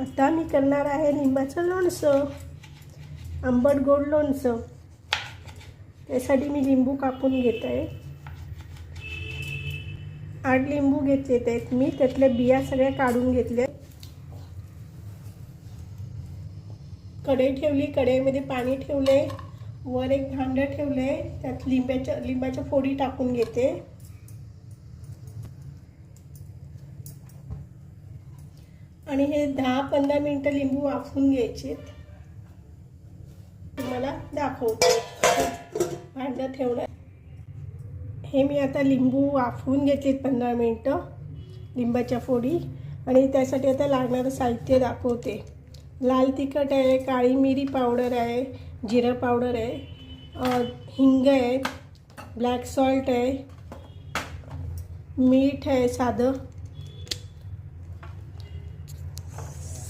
आता मी करणार आहे लिंबाचं लोणचं आंबट गोड लोणचं. त्यासाठी मी लिंबू कापून घेत. आहे आठ लिंबू घेतले आहेत मी त्यातल्या बिया सगळ्या काढून घेतल्या. कढई ठेवली कढईमध्ये पाणी ठेवले वर एक भांडं ठेवले त्यात लिंबाच्या लिंबाच्या फोडी टाकून घेते. आणि हे दहा पंधरा मिनटं लिंबू वाफवून घ्यायचे. तुम्हाला दाखवते. भांडं ठेवणार. हे मी आता लिंबू वाफवून घेतलेत पंधरा मिनटं लिंबाच्या फोडी. आणि त्यासाठी आता लागणारं साहित्य दाखवते. लाल तिखट आहे काळी मिरी पावडर आहे जिरं पावडर आहे हिंग आहे ब्लॅक सॉल्ट आहे मीठ आहे साधं.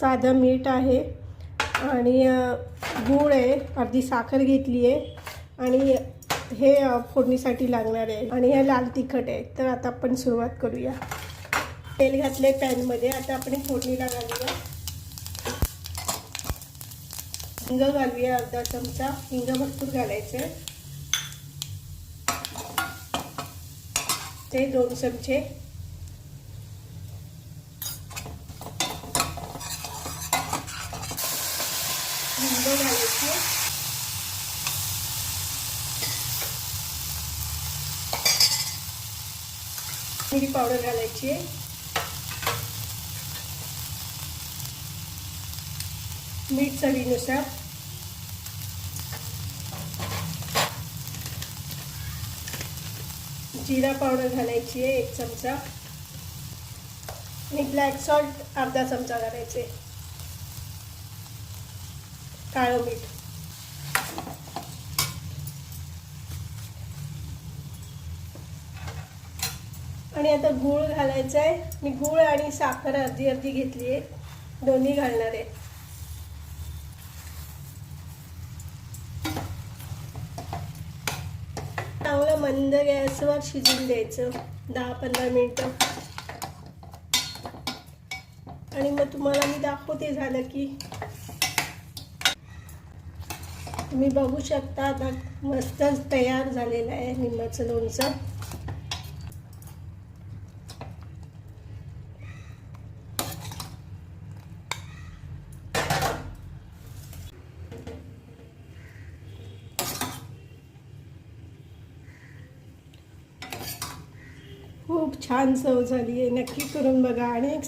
साधं मीठ आहे आणि गूळ आहे. अर्धी साखर घेतली आहे. आणि हे फोडणीसाठी लागणार आहे. आणि हे लाल तिखट आहे. तर आता आपण सुरुवात करूया. तेल घातले पॅनमध्ये आता आपण फोडणीला घालूया. हिंग घालूया अर्धा चमचा. हिंग भरपूर घालायचं. ते दोन चमचे. कांदे घालायचे. मिरी पावडर घालायची. आहे मीठ चवीनुसार. जिरा पावडर घालायची आहे एक चमचा. आणि ब्लॅक सॉल्ट अर्धा चमचा घालायचे. काळं मीठ. आणि आता गूळ घालायचा आहे मी गूळ आणि साखर अर्धी अर्धी घेतली आहे. दोन्ही घालणार आहे. चांगलं मंद गॅसवर शिजून द्यायचं. दहा पंधरा मिनटं. आणि मग तुम्हाला मी दाखवते झालं की. तुम्ही बघू शकता आता मस्तच तयार झालेलं आहे निंबाचं लोणचं. खूप छान चव झाली आहे. नक्की करून बघा आणि